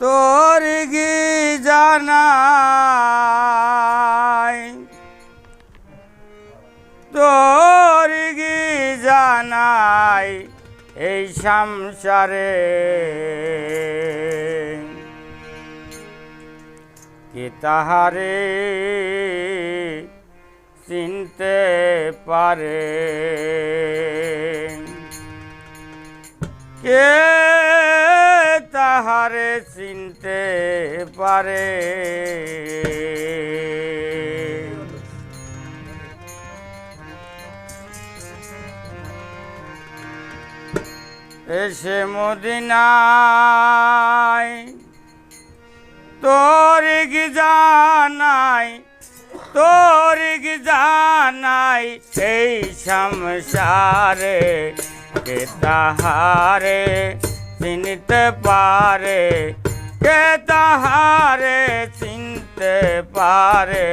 তোর গি জানাই? তোর গি জানাই এই সংসারে? কি তাহারে চিনতে পারে? কে তাহারে চিনতে পারে। এসে মদিনায় তোর কি জানাই তোর কি জানাই এই সংসারে তাহারে চিনতে পারে কে তাহারে চিনতে পারে?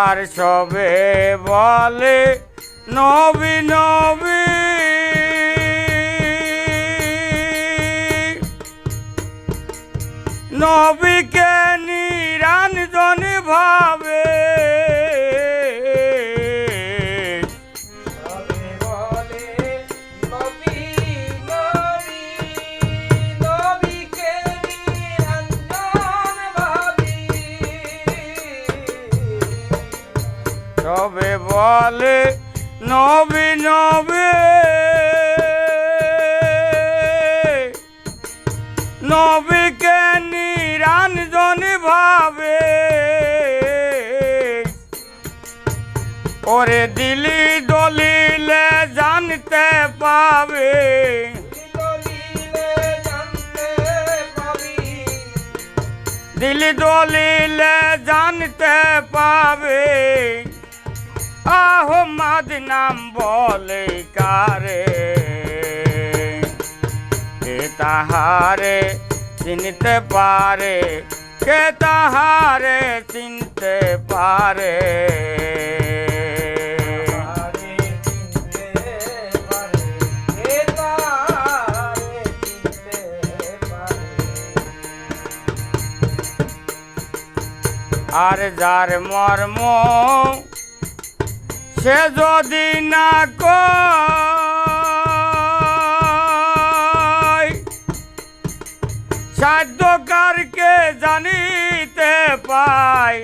আর সবে বলে নবী নবী নবীকে নিরঞ্জন ভাবে? সবে বলে নবী নবী। নবীকে নিরঞ্জন ভাবে। ওরে দিলি দলিলে জানতে পাবে। দিলি দলিলে জানতে পাবে। আহমদ নাম বলে কারে। তাহারে চিনতে পারে কে তাহারে চিনতে পারে। আর যার মর্ম সে যদি না কয় সাধ্যকারকে জানিতে পাই।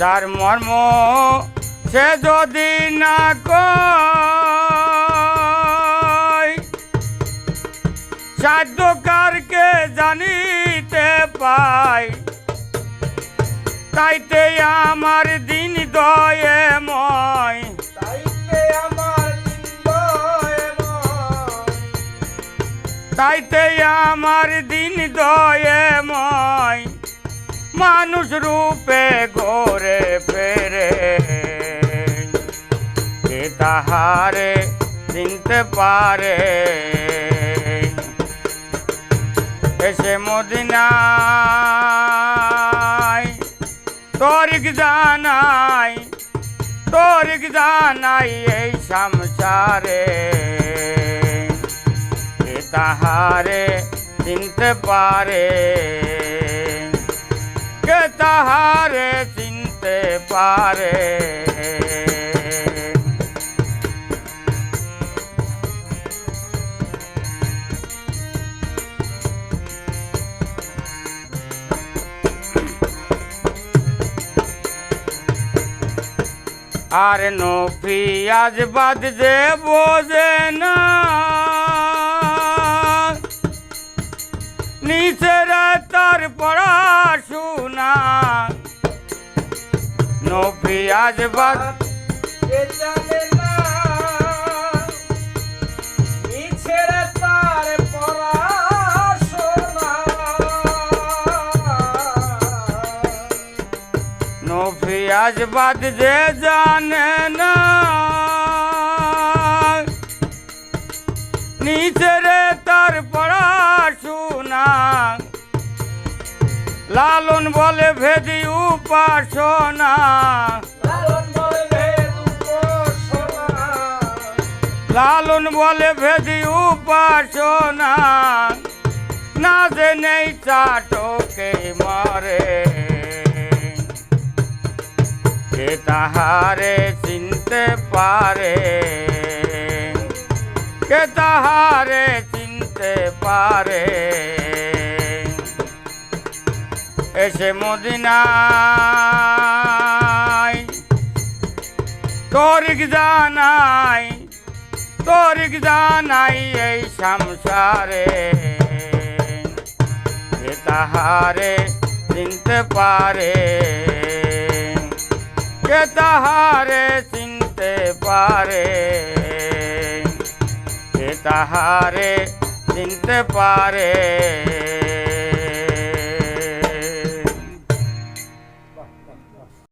যার মর্ম সে যদি না কয় সাধ্যকারকে জানিতে পাই। তাইতে আমার দিন দয়ে ময় তাইতে আমার দিন দয়েময়। মানুষ রূপে গোরে ফেরে। কে তাহারে চিনতে পারে। এসে মদিনায়। তরিক জানাই তরিক জানাই এই সংসারে। তাহারে চিনতে পারে। কে তাহারে চিনতে পারে? আর নফি আজ বাদ যে বোঝে না। নিচের তার পড়াশোনা নফি আজ বাদ আজবাদ যে জানে না। নিচে রে তার পড়াশোনা। লালন বলে ভেদি উপাসনা। লালন বলে ভেদ উপাসনা। না যে নেই চাটকে মারে। তাহারে চিনতে পারে। কে তাহারে চিনতে পারে? এসে মদিনায় তরিক জানাই তরিক জানাই এই সংসারে। তাহারে চিনতে পারে? কে তাহারে চিনতে পারে? কে তাহারে চিনতে পারে?